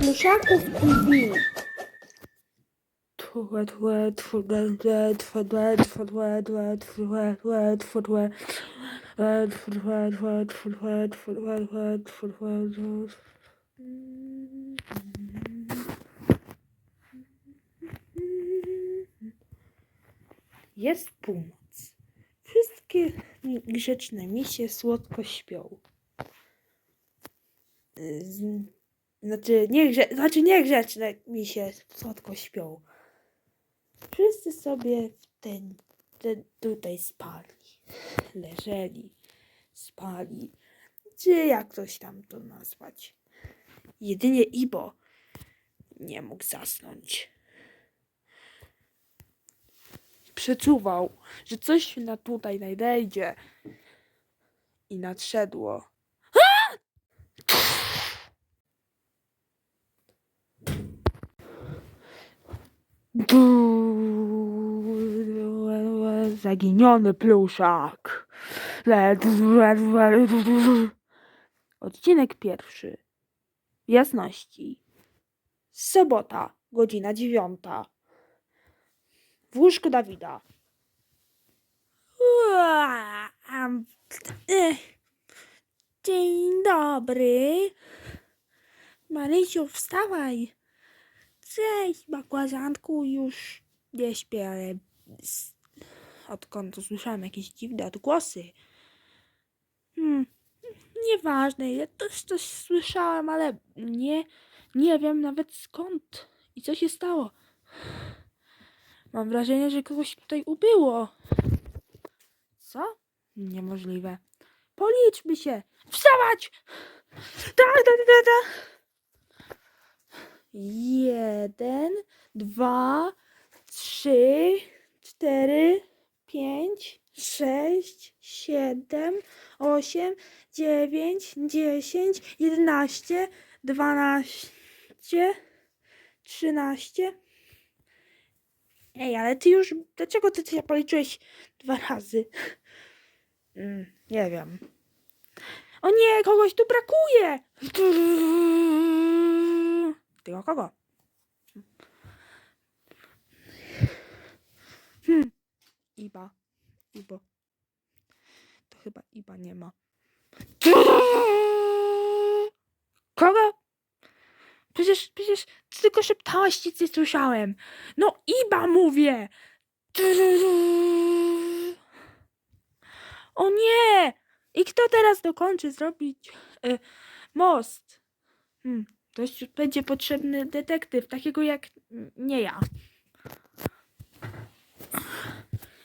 Pluszaków TV. Twe. E, twe, twe, twe, twe, twe, twe, twe, twe, twe, twe, twe. Jest północ. Wszystkie grzeczne misie słodko śpią. Znaczy, nie grze... znaczy niegrzeczne misie słodko śpią. Wszyscy sobie ten, ten tutaj spali. Leżeli, spali. Czy jak ktoś tam to nazwać. Jedynie Ibo nie mógł zasnąć. Przeczuwał, że coś się na tutaj nadejdzie. I nadszedło. Zaginiony pluszak. Odcinek pierwszy. Jasności. Sobota, godzina dziewiąta. W łóżku Dawida. Dzień dobry. Marysiu, wstawaj. Cześć, bakłażanku, już nie śpię, ale odkąd usłyszałem jakieś dziwne odgłosy. Hmm, nieważne, ja też coś słyszałem, ale nie, nie wiem nawet skąd i co się stało. Mam wrażenie, że kogoś tutaj ubyło. Co? Niemożliwe. Policzmy się! Wstawać! Tak, tak, tak, tak. Jeden, dwa, trzy, cztery, pięć, sześć, siedem, osiem, dziewięć, dziesięć, jedenaście, dwanaście, trzynaście. Ej, ale ty już. Dlaczego ty się policzyłeś dwa razy? Mm, nie wiem. O nie, kogoś tu brakuje! Tylko kogo? Hmm. Iba. Ibo. To chyba Iba nie ma. Kogo? Przecież, przecież ty tylko szeptałaś, nic nie słyszałem. No Iba mówię! O nie! I kto teraz dokończy zrobić y, most? Hmm, jest- będzie potrzebny detektyw, takiego jak nie ja.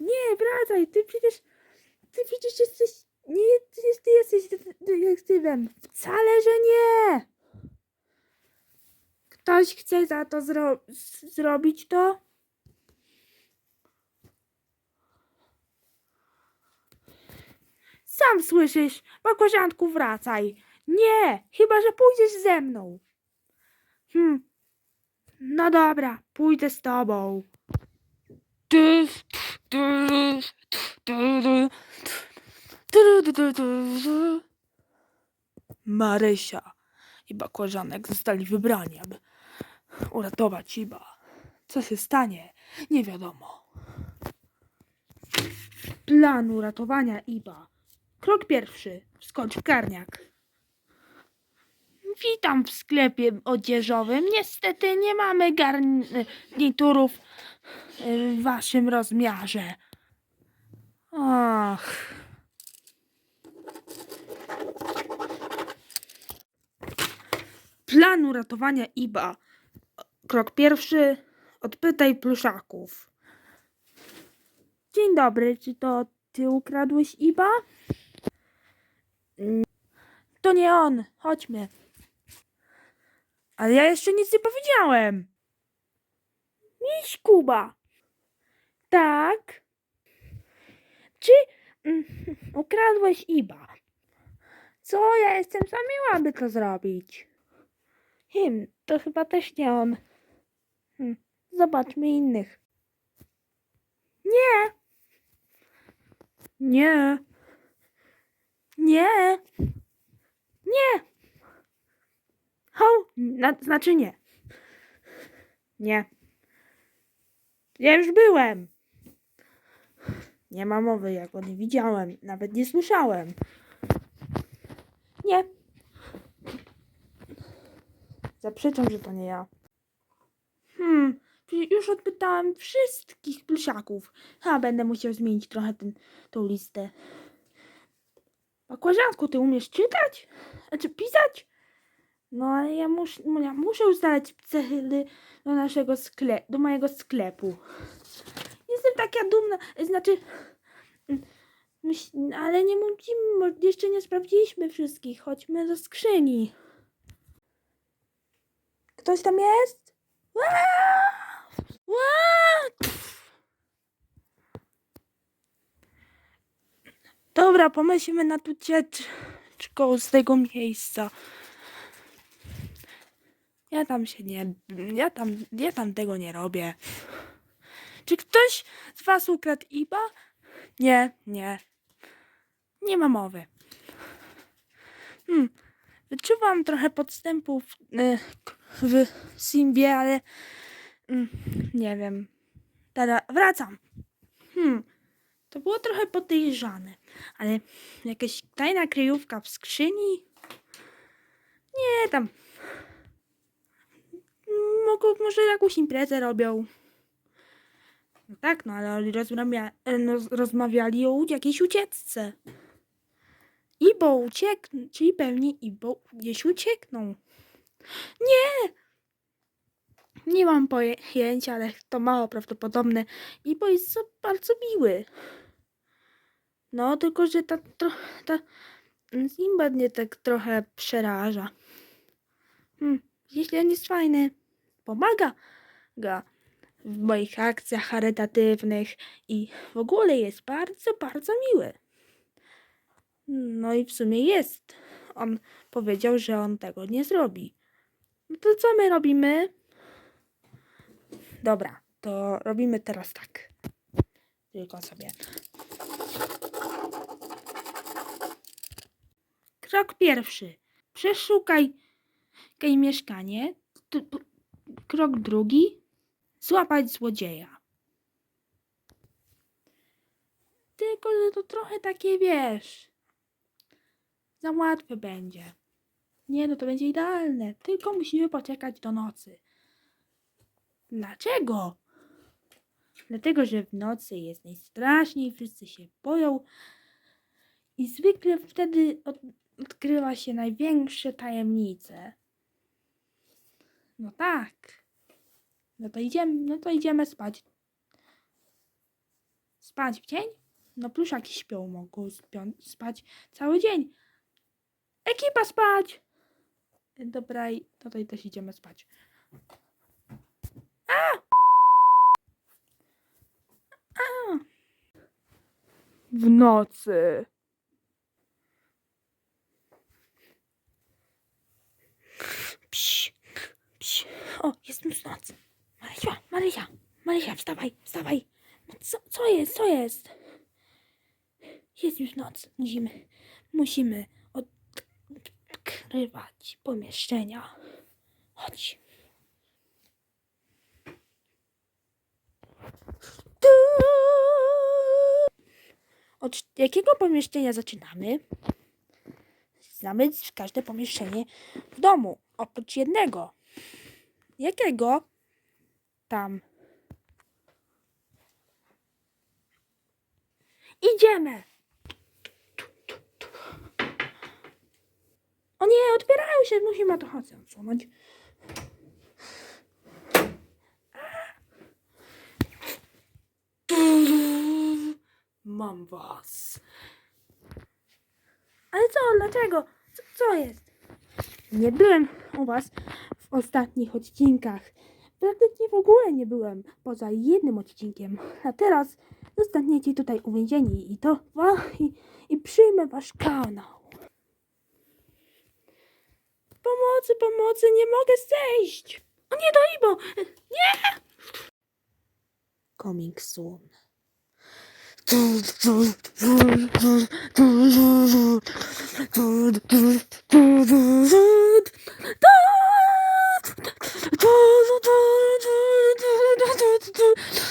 Nie, wracaj, ty przecież, ty przecież jesteś, nie, ty, ty jesteś de- detektywem. Wcale, że nie! Ktoś chce za to zro zrobić to? Sam słyszysz, bakłażanku wracaj. Nie, chyba że pójdziesz ze mną. Hm. No dobra, pójdę z tobą. Marysia i bakłażanek zostali wybrani, aby uratować Iba. Co się stanie, nie wiadomo. Plan uratowania Iba. Krok pierwszy. Wskocz w garniak. Witam w sklepie odzieżowym. Niestety nie mamy garniturów w waszym rozmiarze. Ach. Plan uratowania Iba. Krok pierwszy. Odpytaj pluszaków. Dzień dobry, czy to ty ukradłeś Iba? To nie on. Chodźmy. Ale ja jeszcze nic nie powiedziałem. Miś Kuba. Tak. Czy mm, ukradłeś Iba? Co? Ja jestem za miła, by to zrobić. Him, to chyba też nie on. Hm, zobaczmy innych. Nie. Nie. Nie. Nie. Ho, Na, znaczy nie. Nie. Ja już byłem. Nie ma mowy, ja go nie widziałem, nawet nie słyszałem. Nie. Zaprzeczam, że to nie ja. Hmm, już odpytałem wszystkich plusiaków. A będę musiał zmienić trochę ten, tą listę. Bakłażanku, ty umiesz czytać? Znaczy pisać? No ale ja, mus, ja muszę ustalać cechy do naszego sklepu, do mojego sklepu. Jestem taka dumna, znaczy... ale nie mówimy, bo jeszcze nie sprawdziliśmy wszystkich. Chodźmy do skrzyni. Ktoś tam jest? Aaa! Aaa! Dobra, pomyślmy nad ucieczką z tego miejsca. Ja tam się nie. Ja tam, ja tam tego nie robię. Czy ktoś z was ukradł IBA? Nie, nie. Nie ma mowy. Hmm. Wyczuwam trochę podstępów y, w Simbie, ale mm, nie wiem. Teraz wracam. Hmm. To było trochę podejrzane, ale jakaś tajna kryjówka w skrzyni? Nie, tam. Mogą, może jakąś imprezę robią. No tak, no ale oni rozmawia, e, no, rozmawiali o jakiejś ucieczce. Ibo uciekną, czyli pewnie Ibo gdzieś uciekną. Nie! Nie mam pojęcia, ale to mało prawdopodobne. Ibo jest za bardzo miły. No, tylko że ta, tro, ta Simba mnie tak trochę przeraża. Hmm, jeśli on jest fajny, pomaga ga w moich akcjach charytatywnych i w ogóle jest bardzo, bardzo miły. No i w sumie jest. On powiedział, że on tego nie zrobi. No to co my robimy? Dobra, to robimy teraz tak. Tylko sobie. Krok pierwszy. Przeszukaj kaj mieszkanie. Krok drugi. Złapać złodzieja. Tylko, że to trochę takie, wiesz, za łatwe będzie. Nie, no to będzie idealne. Tylko musimy poczekać do nocy. Dlaczego? Dlatego, że w nocy jest najstraszniej, wszyscy się boją i zwykle wtedy od, odkrywa się największe tajemnice. No tak. No to idziemy, no to idziemy spać. Spać w dzień? No pluszaki śpią, mogą spią, spać cały dzień. Ekipa spać! Dobra, i tutaj też idziemy spać. A! A! W nocy. O, jest już noc. Marysia, Marysia, Marysia, wstawaj, wstawaj. No co, co jest, co jest? Jest już noc. Musimy, musimy odkrywać pomieszczenia. Chodź. Od jakiego pomieszczenia zaczynamy? Znamy każde pomieszczenie w domu, oprócz jednego. Jakiego? Tam. Idziemy! O nie, otwierają się, musimy to chodź odsunąć. Mam was. Ale co, dlaczego? Co, co jest? Nie byłem u was ostatnich odcinkach. Praktycznie w ogóle nie byłem, poza jednym odcinkiem. A teraz zostaniecie tutaj uwięzieni i to i, i przyjmę wasz kanał. Pomocy, pomocy, nie mogę zejść. O nie, to Ibo! Nie! Coming soon. ちょっと!